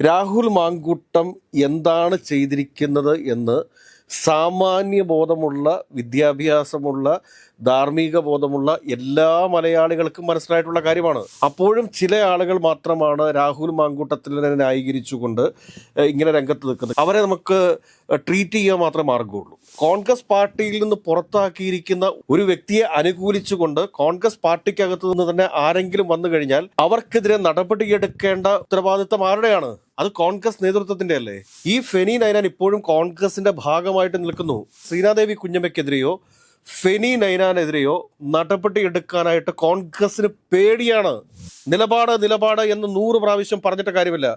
രാഹുൽ മാങ്കൂട്ടം എന്താണ് ചെയ്തിരിക്കുന്നത് എന്ന് സാമാന്യ ബോധമുള്ള വിദ്യാഭ്യാസമുള്ള ധാർമ്മിക ബോധമുള്ള എല്ലാ മലയാളികൾക്കും മനസ്സിലായിട്ടുള്ള കാര്യമാണ്. അപ്പോഴും ചില ആളുകൾ മാത്രമാണ് രാഹുൽ മാങ്കൂട്ടത്തിനെ ന്യായീകരിച്ചുകൊണ്ട് ഇങ്ങനെ രംഗത്ത് നിൽക്കുന്നത്. അവരെ നമുക്ക് ട്രീറ്റ് ചെയ്യാൻ മാത്രമേ മാർഗമുള്ളൂ കോൺഗ്രസ് പാർട്ടിയിൽ നിന്ന് പുറത്താക്കിയിരിക്കുന്ന ഒരു വ്യക്തിയെ അനുകൂലിച്ചുകൊണ്ട് കോൺഗ്രസ് പാർട്ടിക്കകത്തു നിന്ന് തന്നെ ആരെങ്കിലും വന്നു കഴിഞ്ഞാൽ അവർക്കെതിരെ നടപടിയെടുക്കേണ്ട ഉത്തരവാദിത്തം ആരുടെയാണ്? അത് കോൺഗ്രസ് നേതൃത്വത്തിന്റെ അല്ലേ ഈ ഫെനി നൈനാൻ ഇപ്പോഴും കോൺഗ്രസിന്റെ ഭാഗമായിട്ട് നിൽക്കുന്നു. ശ്രീനാദേവി കുഞ്ഞമ്മയ്ക്കെതിരെയോ ഫെനി നൈനാനെതിരെയോ നടപടി എടുക്കാനായിട്ട് കോൺഗ്രസിന് പേടിയാണ്. നിലപാട് നിലപാട് എന്ന് നൂറ് പ്രാവശ്യം പറഞ്ഞിട്ട് കാര്യമില്ല.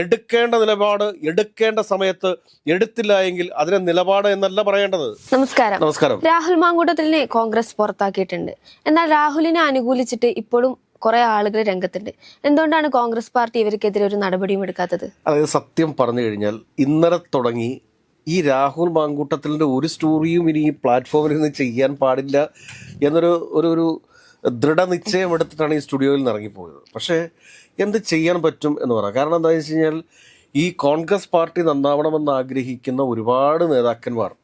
എടുക്കേണ്ട നിലപാട് എടുക്കേണ്ട സമയത്ത് എടുത്തില്ല എങ്കിൽ അതിനെ നിലപാട് എന്നല്ല പറയേണ്ടത്. നമസ്കാരം. നമസ്കാരം. രാഹുൽ മാങ്കൂട്ടത്തിനെ കോൺഗ്രസ് പുറത്താക്കിയിട്ടുണ്ട്. എന്നാൽ രാഹുലിനെ അനുകൂലിച്ചിട്ട് ഇപ്പോഴും കുറെ ആളുകൾ രംഗത്തുണ്ട്. എന്തുകൊണ്ടാണ് കോൺഗ്രസ് പാർട്ടി ഇവർക്കെതിരെ ഒരു നടപടിയും എടുക്കാത്തത്? അതായത് സത്യം പറഞ്ഞു കഴിഞ്ഞാൽ ഇന്നലെ തുടങ്ങി ഈ രാഹുൽ മാങ്കൂട്ടത്തിലിന്റെ ഒരു സ്റ്റോറിയും ഇനി ഈ പ്ലാറ്റ്ഫോമിൽ നിന്ന് ചെയ്യാൻ പാടില്ല എന്നൊരു ഒരു ഒരു ദൃഢനിശ്ചയം എടുത്തിട്ടാണ് ഈ സ്റ്റുഡിയോയിൽ നിന്ന് ഇറങ്ങിപ്പോയത് പക്ഷേ എന്ത് ചെയ്യാൻ പറ്റും എന്ന് പറയാം. കാരണം എന്താണെന്ന് വെച്ച് കഴിഞ്ഞാൽ ഈ കോൺഗ്രസ് പാർട്ടി നന്നാവണമെന്ന് ആഗ്രഹിക്കുന്ന ഒരുപാട് നേതാക്കന്മാർ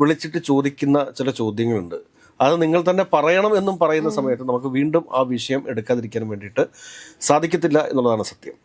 വിളിച്ചിട്ട് ചോദിക്കുന്ന ചില ചോദ്യങ്ങളുണ്ട്. അത് നിങ്ങൾ തന്നെ പറയണം എന്നും പറയുന്ന സമയത്ത് നമുക്ക് വീണ്ടും ആ വിഷയം എടുക്കാതിരിക്കാൻ വേണ്ടിയിട്ട് സാധിക്കത്തില്ല എന്നുള്ളതാണ് സത്യം.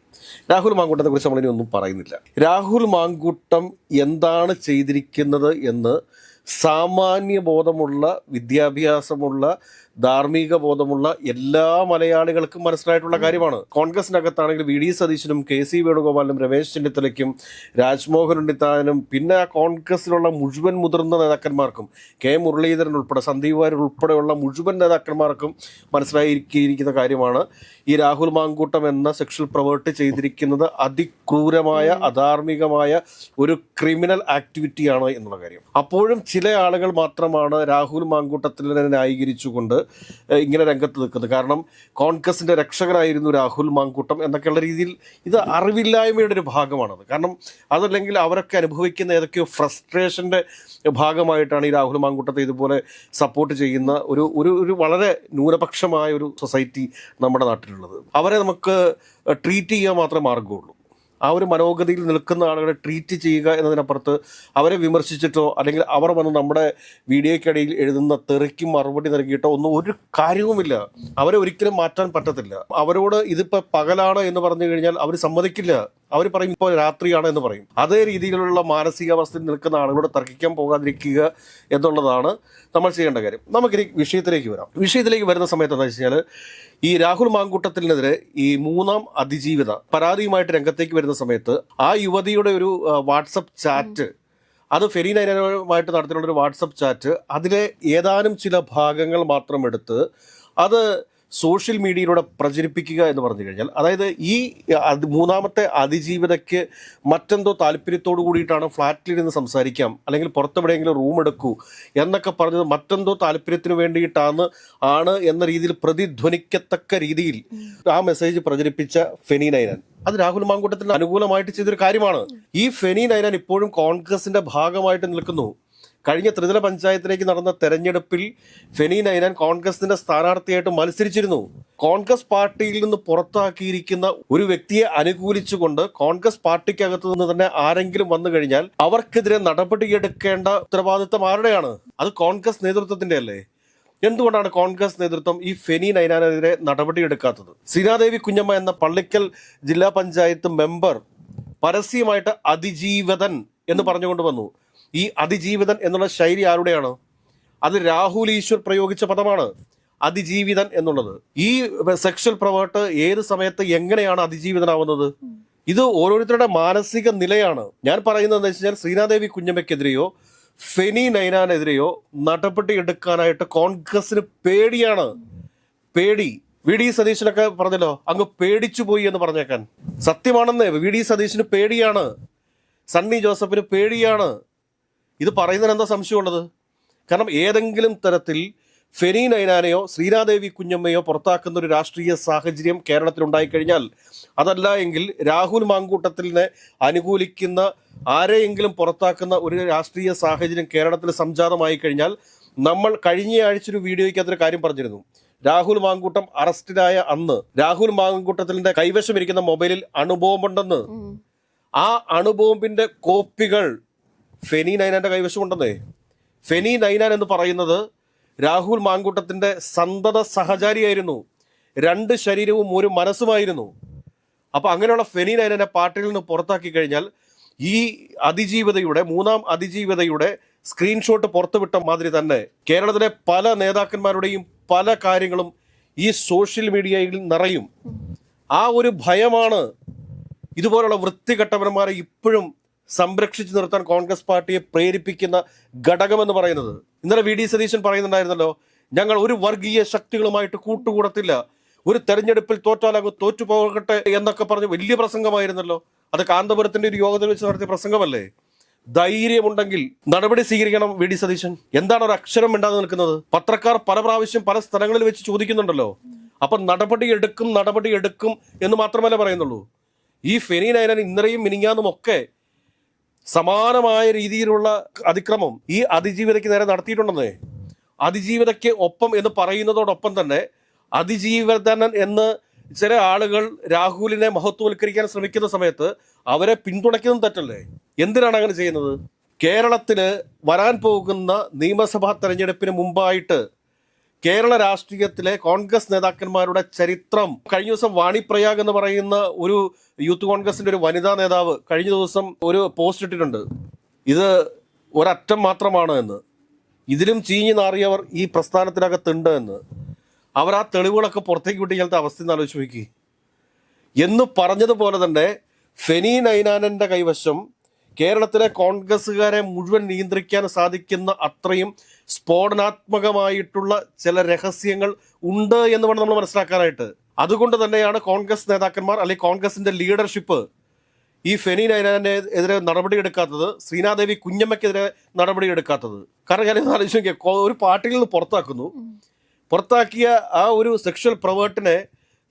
രാഹുൽ മാങ്കൂട്ടത്തെ കുറിച്ച് നമ്മളിനി ഒന്നും പറയുന്നില്ല. രാഹുൽ മാങ്കൂട്ടം എന്താണ് ചെയ്തിരിക്കുന്നത് എന്ന് സാമാന്യ ബോധമുള്ള വിദ്യാഭ്യാസമുള്ള ധാർമ്മിക ബോധമുള്ള എല്ലാ മലയാളികൾക്കും മനസ്സിലായിട്ടുള്ള കാര്യമാണ്. കോൺഗ്രസിനകത്താണെങ്കിൽ വി ഡി സതീശനും കെ സി വേണുഗോപാലിനും രമേശ് ചെന്നിത്തലയ്ക്കും രാജ്മോഹൻ ഉണ്ണിത്താനും പിന്നെ ആ കോൺഗ്രസിലുള്ള മുഴുവൻ മുതിർന്ന നേതാക്കന്മാർക്കും കെ മുരളീധരൻ ഉൾപ്പെടെ സന്ദീപ് വാര്യർ ഉൾപ്പെടെയുള്ള മുഴുവൻ നേതാക്കന്മാർക്കും മനസ്സിലായിരിക്കുന്ന കാര്യമാണ്. ഈ രാഹുൽ മാങ്കൂട്ടം എന്ന സെക്ഷൽ പ്രവേർട്ട് ചെയ്തിരിക്കുന്നത് അതിക്രൂരമായ അധാർമികമായ ഒരു ക്രിമിനൽ ആക്ടിവിറ്റിയാണ് എന്നുള്ള കാര്യം. അപ്പോഴും ചില ആളുകൾ മാത്രമാണ് രാഹുൽ മാങ്കൂട്ടത്തിനെ ന്യായീകരിച്ചുകൊണ്ട് ഇങ്ങനെ രംഗത്ത് നിൽക്കുന്നത് കാരണം കോൺഗ്രസിന്റെ രക്ഷകനായിരുന്നു രാഹുൽ മാങ്കൂട്ടം എന്നൊക്കെയുള്ള രീതിയിൽ ഇത് അറിവില്ലായ്മയുടെ ഒരു ഭാഗമാണത്. കാരണം അതല്ലെങ്കിൽ അവരൊക്കെ അനുഭവിക്കുന്ന ഏതൊക്കെയോ ഫ്രസ്ട്രേഷന്റെ ഭാഗമായിട്ടാണ് ഈ രാഹുൽ മാങ്കൂട്ടത്തെ ഇതുപോലെ സപ്പോർട്ട് ചെയ്യുന്ന ഒരു ഒരു ഒരു വളരെ ന്യൂനപക്ഷമായ ഒരു സൊസൈറ്റി നമ്മുടെ നാട്ടിലുള്ളത്. അവരെ നമുക്ക് ട്രീറ്റ് ചെയ്യാൻ മാത്രമേ മാർഗമുള്ളൂ ആ ഒരു മനോഗതിയിൽ നിൽക്കുന്ന ആളുകളെ ട്രീറ്റ് ചെയ്യുക എന്നതിനപ്പുറത്ത് അവരെ വിമർശിച്ചിട്ടോ അല്ലെങ്കിൽ അവർ വന്ന് നമ്മുടെ വീഡിയോയ്ക്കിടയിൽ എഴുതുന്ന തെറിക്കും മറുപടി നൽകിയിട്ടോ ഒന്നും ഒരു കാര്യവുമില്ല. അവരെ ഒരിക്കലും മാറ്റാൻ പറ്റത്തില്ല. അവരോട് ഇതിപ്പോൾ പകലാണ് എന്ന് പറഞ്ഞു കഴിഞ്ഞാൽ അവർ സമ്മതിക്കില്ല. അവർ പറയും ഇപ്പോൾ രാത്രിയാണ് എന്ന് പറയും. അതേ രീതിയിലുള്ള മാനസികാവസ്ഥയിൽ നിൽക്കുന്ന ആളുകളോട് തർക്കിക്കാൻ പോകാതിരിക്കുക എന്നുള്ളതാണ് നമ്മൾ ചെയ്യേണ്ട കാര്യം. നമുക്കിനി വിഷയത്തിലേക്ക് വരാം. വിഷയത്തിലേക്ക് വരുന്ന സമയത്ത് എന്താ വെച്ച് കഴിഞ്ഞാൽ ഈ രാഹുൽ മാങ്കൂട്ടത്തിനെതിരെ ഈ മൂന്നാം അതിജീവിത പരാതിയുമായിട്ട് രംഗത്തേക്ക് വരുന്ന സമയത്ത് ആ യുവതിയുടെ ഒരു വാട്സപ്പ് ചാറ്റ് അത് ഫെരീൻ നൈനുമായിട്ട് നടത്തിയിട്ടുള്ള ഒരു വാട്സപ്പ് ചാറ്റ് അതിലെ ഏതാനും ചില ഭാഗങ്ങൾ മാത്രം എടുത്ത് അത് സോഷ്യൽ മീഡിയയിലൂടെ പ്രചരിപ്പിക്കുക എന്ന് പറഞ്ഞു കഴിഞ്ഞാൽ അതായത് ഈ മൂന്നാമത്തെ അതിജീവിതയ്ക്ക് മറ്റെന്തോ താല്പര്യത്തോടു കൂടിയിട്ടാണ് ഫ്ലാറ്റിൽ ഇരുന്ന് സംസാരിക്കാം അല്ലെങ്കിൽ പുറത്തെവിടെയെങ്കിലും റൂം എടുക്കൂ എന്നൊക്കെ പറഞ്ഞത് മറ്റെന്തോ താല്പര്യത്തിന് വേണ്ടിയിട്ടാണ് ആണ് എന്ന രീതിയിൽ പ്രതിധ്വനിക്കത്തക്ക രീതിയിൽ ആ മെസ്സേജ് പ്രചരിപ്പിച്ച ഫെനി നൈനാൻ. അത് രാഹുൽ മാങ്കൂട്ടത്തിന് അനുകൂലമായിട്ട് ചെയ്തൊരു കാര്യമാണ്. ഈ ഫെനി നൈനാൻ ഇപ്പോഴും കോൺഗ്രസിന്റെ ഭാഗമായിട്ട് നിൽക്കുന്നു. കഴിഞ്ഞ ത്രിതല പഞ്ചായത്തിലേക്ക് നടന്ന തെരഞ്ഞെടുപ്പിൽ ഫെനി നൈനാൻ കോൺഗ്രസിന്റെ സ്ഥാനാർത്ഥിയായിട്ട് മത്സരിച്ചിരുന്നു. കോൺഗ്രസ് പാർട്ടിയിൽ നിന്ന് പുറത്താക്കിയിരിക്കുന്ന ഒരു വ്യക്തിയെ അനുകൂലിച്ചുകൊണ്ട് കോൺഗ്രസ് പാർട്ടിക്കകത്തു നിന്ന് തന്നെ ആരെങ്കിലും വന്നു കഴിഞ്ഞാൽ അവർക്കെതിരെ നടപടിയെടുക്കേണ്ട ഉത്തരവാദിത്തം ആരുടെയാണ്? അത് കോൺഗ്രസ് നേതൃത്വത്തിന്റെ അല്ലേ? എന്തുകൊണ്ടാണ് കോൺഗ്രസ് നേതൃത്വം ഈ ഫെനി നൈനാനെതിരെ നടപടിയെടുക്കാത്തത്? സീനാദേവി കുഞ്ഞമ്മ എന്ന പള്ളിക്കൽ ജില്ലാ പഞ്ചായത്ത് മെമ്പർ പരസ്യമായിട്ട് അതിജീവതൻ എന്ന് പറഞ്ഞുകൊണ്ട് വന്നു. ഈ അതിജീവിതൻ എന്നുള്ള ശൈലി ആരുടെയാണ്? അത് രാഹുൽ ഈശ്വർ പ്രയോഗിച്ച പദമാണ് അതിജീവിതൻ എന്നുള്ളത്. ഈ സെക്ഷൽ പ്രവേർട്ട് ഏത് സമയത്ത് എങ്ങനെയാണ് അതിജീവിതനാവുന്നത്? ഇത് ഓരോരുത്തരുടെ മാനസിക നിലയാണ്. ഞാൻ പറയുന്നത് എന്താ വെച്ച് കഴിഞ്ഞാൽ ശ്രീനാദേവി കുഞ്ഞമ്മയ്ക്കെതിരെയോ ഫെനി നൈനാനെതിരെയോ നടപടി എടുക്കാനായിട്ട് കോൺഗ്രസിന് പേടിയാണ്. പേടി. വി ഡി സതീശനൊക്കെ പറഞ്ഞല്ലോ അങ്ങ് പേടിച്ചു പോയി എന്ന് പറഞ്ഞേക്കാൻ. സത്യമാണെന്ന് വി ഡി സതീശന് പേടിയാണ്. സണ്ണി ജോസഫിന് പേടിയാണ്. ഇത് പറയുന്നതിന് എന്താ സംശയമുള്ളത്? കാരണം ഏതെങ്കിലും തരത്തിൽ ഫെനി നൈനാനെയോ ശ്രീനാദേവി കുഞ്ഞമ്മയോ പുറത്താക്കുന്ന ഒരു രാഷ്ട്രീയ സാഹചര്യം കേരളത്തിൽ ഉണ്ടായിക്കഴിഞ്ഞാൽ അതല്ല എങ്കിൽ രാഹുൽ മാങ്കൂട്ടത്തിനെ അനുകൂലിക്കുന്ന ആരെയെങ്കിലും പുറത്താക്കുന്ന ഒരു രാഷ്ട്രീയ സാഹചര്യം കേരളത്തിൽ സംജാതമായി കഴിഞ്ഞാൽ നമ്മൾ കഴിഞ്ഞ ആഴ്ച ഒരു വീഡിയോയ്ക്ക് അതൊരു കാര്യം പറഞ്ഞിരുന്നു. രാഹുൽ മാങ്കൂട്ടം അറസ്റ്റിലായ അന്ന് രാഹുൽ മാങ്കൂട്ടത്തിന്റെ കൈവശം ഇരിക്കുന്ന മൊബൈലിൽ അണുബോംബുണ്ടെന്ന്. ആ അണുബോംബിന്റെ കോപ്പികൾ ഫെനി നൈനാന്റെ കൈവശമുണ്ടെന്നേ ഫെനി നൈനാൻ എന്ന് പറയുന്നത് രാഹുൽ മാങ്കൂട്ടത്തിന്റെ സന്തത സഹചാരിയായിരുന്നു. രണ്ട് ശരീരവും ഒരു മനസ്സുമായിരുന്നു. അപ്പൊ അങ്ങനെയുള്ള ഫെനി നൈനാനെ പാർട്ടിയിൽ നിന്ന് പുറത്താക്കി കഴിഞ്ഞാൽ ഈ അതിജീവിതയുടെ മൂന്നാം അതിജീവിതയുടെ സ്ക്രീൻഷോട്ട് പുറത്തുവിട്ട മാതിരി തന്നെ കേരളത്തിലെ പല നേതാക്കന്മാരുടെയും പല കാര്യങ്ങളും ഈ സോഷ്യൽ മീഡിയയിൽ നിറയും. ആ ഒരു ഭയമാണ് ഇതുപോലുള്ള വൃത്തികെട്ടവന്മാരെ ഇപ്പോഴും സംരക്ഷിച്ചു നിർത്താൻ കോൺഗ്രസ് പാർട്ടിയെ പ്രേരിപ്പിക്കുന്ന ഘടകമെന്ന് പറയുന്നത്. ഇന്നലെ വി ഡി സതീശൻ പറയുന്നുണ്ടായിരുന്നല്ലോ ഞങ്ങൾ ഒരു വർഗീയ ശക്തികളുമായിട്ട് കൂട്ടുകൂടത്തില്ല. ഒരു തെരഞ്ഞെടുപ്പിൽ തോറ്റാലാകും തോറ്റുപോകട്ടെ എന്നൊക്കെ പറഞ്ഞ് വലിയ പ്രസംഗമായിരുന്നല്ലോ. അത് കാന്തപുരത്തിന്റെ ഒരു യോഗത്തിൽ വെച്ച് നടത്തിയ പ്രസംഗമല്ലേ? ധൈര്യമുണ്ടെങ്കിൽ നടപടി സ്വീകരിക്കണം വി ഡി സതീശൻ. എന്താണ് ഒരു അക്ഷരം മിണ്ടാതെ നിൽക്കുന്നത്? പത്രക്കാർ പല പ്രാവശ്യം പല സ്ഥലങ്ങളിൽ വെച്ച് ചോദിക്കുന്നുണ്ടല്ലോ. അപ്പൊ നടപടി എടുക്കും നടപടി എടുക്കും എന്ന് മാത്രമല്ല പറയുന്നുള്ളൂ. ഈ ഫെനീൻ അയനൻ ഇന്നലെയും മിനിങ്ങാന്നും ഒക്കെ സമാനമായ രീതിയിലുള്ള അതിക്രമം ഈ അതിജീവിതയ്ക്ക് നേരെ നടത്തിയിട്ടുണ്ടെന്നേ. അതിജീവിതയ്ക്ക് ഒപ്പം എന്ന് പറയുന്നതോടൊപ്പം തന്നെ അതിജീവതനൻ എന്ന് ചില ആളുകൾ രാഹുലിനെ മഹത്വവൽക്കരിക്കാൻ ശ്രമിക്കുന്ന സമയത്ത് അവരെ പിന്തുണയ്ക്കുന്നതും തെറ്റല്ലേ? എന്തിനാണ് അങ്ങനെ ചെയ്യുന്നത്? കേരളത്തിൽ വരാൻ പോകുന്ന നിയമസഭാ തെരഞ്ഞെടുപ്പിന് മുമ്പായിട്ട് കേരള രാഷ്ട്രീയത്തിലെ കോൺഗ്രസ് നേതാക്കന്മാരുടെ ചരിത്രം. കഴിഞ്ഞ ദിവസം വാണിപ്രയാഗ് എന്ന് പറയുന്ന ഒരു യൂത്ത് കോൺഗ്രസിന്റെ ഒരു വനിതാ നേതാവ് കഴിഞ്ഞ ദിവസം ഒരു പോസ്റ്റ് ഇട്ടിട്ടുണ്ട്. ഇത് ഒരറ്റം മാത്രമാണ് എന്ന്. ഇതിലും ചീഞ്ഞു നാറിയവർ ഈ പ്രസ്ഥാനത്തിനകത്തുണ്ട് എന്ന്. അവർ ആ തെളിവുകളൊക്കെ പുറത്തേക്ക് വിട്ട് ഇങ്ങനത്തെ അവസ്ഥ എന്ന് ആലോചിച്ച് നോക്കി. എന്ന് പറഞ്ഞതുപോലെ തന്നെ ഫെനി നൈനാനന്റെ കൈവശം കേരളത്തിലെ കോൺഗ്രസ്സുകാരെ മുഴുവൻ നിയന്ത്രിക്കാൻ സാധിക്കുന്ന അത്രയും സ്ഫോടനാത്മകമായിട്ടുള്ള ചില രഹസ്യങ്ങൾ ഉണ്ട് എന്ന് വേണം നമ്മൾ മനസ്സിലാക്കാനായിട്ട്. അതുകൊണ്ട് തന്നെയാണ് കോൺഗ്രസ് നേതാക്കന്മാർ അല്ലെങ്കിൽ കോൺഗ്രസിന്റെ ലീഡർഷിപ്പ് ഈ ഫെനി നൈനാനെ എതിരെ നടപടിയെടുക്കാത്തത് ശ്രീനാദേവി കുഞ്ഞമ്മയ്ക്കെതിരെ നടപടിയെടുക്കാത്തത്. കാരണം ഞാൻ ആലോചിച്ച് നോക്കിയാൽ ഒരു പാർട്ടിയിൽ നിന്ന് പുറത്താക്കുന്നു. പുറത്താക്കിയ ആ ഒരു സെക്ഷൽ പ്രവേർട്ടിനെ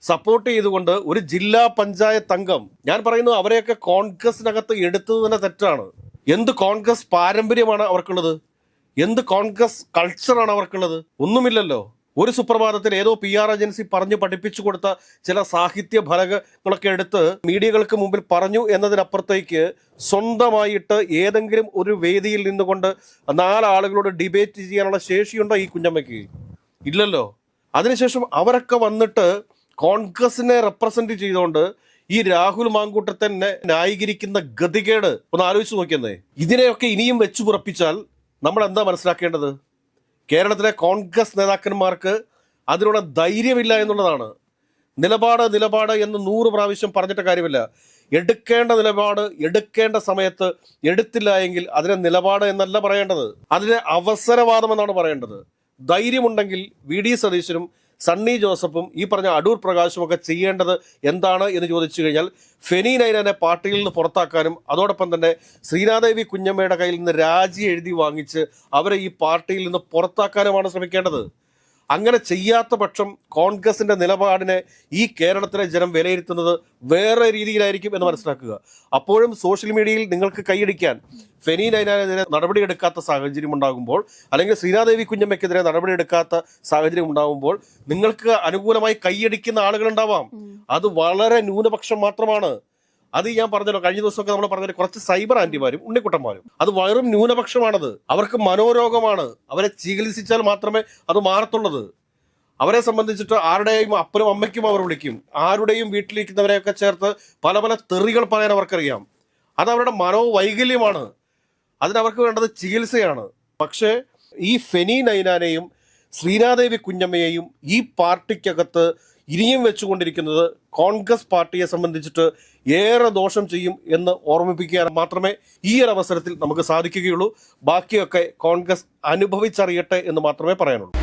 സപ്പോർട്ട് ചെയ്തുകൊണ്ട് ഒരു ജില്ലാ പഞ്ചായത്ത് അംഗം ഞാൻ പറയുന്നു അവരെയൊക്കെ കോൺഗ്രസിനകത്ത് എടുത്തത് തന്നെ തെറ്റാണ്. എന്ത് കോൺഗ്രസ് പാരമ്പര്യമാണ് അവർക്കുള്ളത്? എന്ത് കോൺഗ്രസ് കൾച്ചറാണ് അവർക്കുള്ളത്? ഒന്നുമില്ലല്ലോ. ഒരു സുപ്രഭാതത്തിൽ ഏതോ പി ആർ ഏജൻസി പറഞ്ഞു പഠിപ്പിച്ചു കൊടുത്ത ചില സാഹിത്യ ഫലകങ്ങളൊക്കെ എടുത്ത് മീഡിയകൾക്ക് മുമ്പിൽ പറഞ്ഞു എന്നതിനപ്പുറത്തേക്ക് സ്വന്തമായിട്ട് ഏതെങ്കിലും ഒരു വേദിയിൽ നിന്നുകൊണ്ട് നാലാളുകളോട് ഡിബേറ്റ് ചെയ്യാനുള്ള ശേഷിയുണ്ടോ ഈ കുഞ്ഞമ്മയ്ക്ക്? ഇല്ലല്ലോ. അതിനുശേഷം അവരൊക്കെ വന്നിട്ട് കോൺഗ്രസിനെ റെപ്രസെന്റ് ചെയ്തുകൊണ്ട് ഈ രാഹുൽ മാങ്കൂട്ടത്തിനെ ന്യായീകരിക്കുന്ന ഗതികേട് ഒന്ന് ആലോചിച്ച് നോക്കിയെന്നേ. ഇതിനെയൊക്കെ ഇനിയും വെച്ചു പുറപ്പിച്ചാൽ നമ്മൾ എന്താ മനസ്സിലാക്കേണ്ടത്? കേരളത്തിലെ കോൺഗ്രസ് നേതാക്കന്മാർക്ക് അതിനുള്ള ധൈര്യമില്ല എന്നുള്ളതാണ്. നിലപാട് നിലപാട് എന്ന് നൂറ് പ്രാവശ്യം പറഞ്ഞിട്ട് കാര്യമില്ല. എടുക്കേണ്ട നിലപാട് എടുക്കേണ്ട സമയത്ത് എടുത്തില്ല എങ്കിൽ അതിനെ നിലപാട് എന്നല്ല പറയേണ്ടത്. അതിനെ അവസരവാദം എന്നാണ് പറയേണ്ടത്. ധൈര്യമുണ്ടെങ്കിൽ വി ഡി സതീശനും സണ്ണി ജോസഫും ഈ പറഞ്ഞ അടൂർ പ്രകാശും ഒക്കെ ചെയ്യേണ്ടത് എന്താണ് എന്ന് ചോദിച്ചു കഴിഞ്ഞാൽ ഫെനി നൈനനെ പാർട്ടിയിൽ നിന്ന് പുറത്താക്കാനും അതോടൊപ്പം തന്നെ ശ്രീനാദേവി കുഞ്ഞമ്മയുടെ കയ്യിൽ നിന്ന് രാജി എഴുതി വാങ്ങിച്ച് അവരെ ഈ പാർട്ടിയിൽ നിന്ന് പുറത്താക്കാനുമാണ് ശ്രമിക്കേണ്ടത്. അങ്ങനെ ചെയ്യാത്ത പക്ഷം കോൺഗ്രസിന്റെ നിലപാടിനെ ഈ കേരളത്തിലെ ജനം വിലയിരുത്തുന്നത് വേറെ രീതിയിലായിരിക്കും എന്ന് മനസ്സിലാക്കുക. അപ്പോഴും സോഷ്യൽ മീഡിയയിൽ നിങ്ങൾക്ക് കൈയടിക്കാൻ ഫെനി നൈനാനെതിരെ നടപടിയെടുക്കാത്ത സാഹചര്യം ഉണ്ടാകുമ്പോൾ അല്ലെങ്കിൽ ശ്രീനാദേവി കുഞ്ഞമ്മയ്ക്കെതിരെ നടപടിയെടുക്കാത്ത സാഹചര്യം ഉണ്ടാകുമ്പോൾ നിങ്ങൾക്ക് അനുകൂലമായി കൈയടിക്കുന്ന ആളുകൾ ഉണ്ടാവാം. അത് വളരെ ന്യൂനപക്ഷം മാത്രമാണ്. അത് ഞാൻ പറഞ്ഞല്ലോ കഴിഞ്ഞ ദിവസമൊക്കെ നമ്മൾ പറഞ്ഞത് കുറച്ച് സൈബർ ആന്റിമാരും ഉണ്ണിക്കുട്ടന്മാരും. അത് വെറും ന്യൂനപക്ഷമാണത്. അവർക്ക് മനോരോഗമാണ്. അവരെ ചികിത്സിച്ചാൽ മാത്രമേ അത് മാറത്തുള്ളത് അവരെ സംബന്ധിച്ചിട്ട് ആരുടെയും അപ്പനും അമ്മയ്ക്കും അവർ വിളിക്കും. ആരുടെയും വീട്ടിലിരിക്കുന്നവരെയൊക്കെ ചേർത്ത് പല പല തെറികൾ പറയാൻ അവർക്കറിയാം. അത് അവരുടെ മനോവൈകല്യമാണ്. അതിനവർക്ക് വേണ്ടത് ചികിത്സയാണ്. പക്ഷേ ഈ ഫെനി നൈനാനെയും ശ്രീനാദേവി കുഞ്ഞമ്മയെയും ഈ പാർട്ടിക്കകത്ത് ഇനിയും വെച്ചുകൊണ്ടിരിക്കുന്നത് കോൺഗ്രസ് പാർട്ടിയെ സംബന്ധിച്ചിട്ട് ഏറെ ദോഷം ചെയ്യും എന്ന് ഓർമ്മിപ്പിക്കാൻ മാത്രമേ ഈ ഒരു അവസരത്തിൽ നമുക്ക് സാധിക്കുകയുള്ളൂ. ബാക്കിയൊക്കെ കോൺഗ്രസ് അനുഭവിച്ചറിയട്ടെ എന്ന് മാത്രമേ പറയാനുള്ളൂ.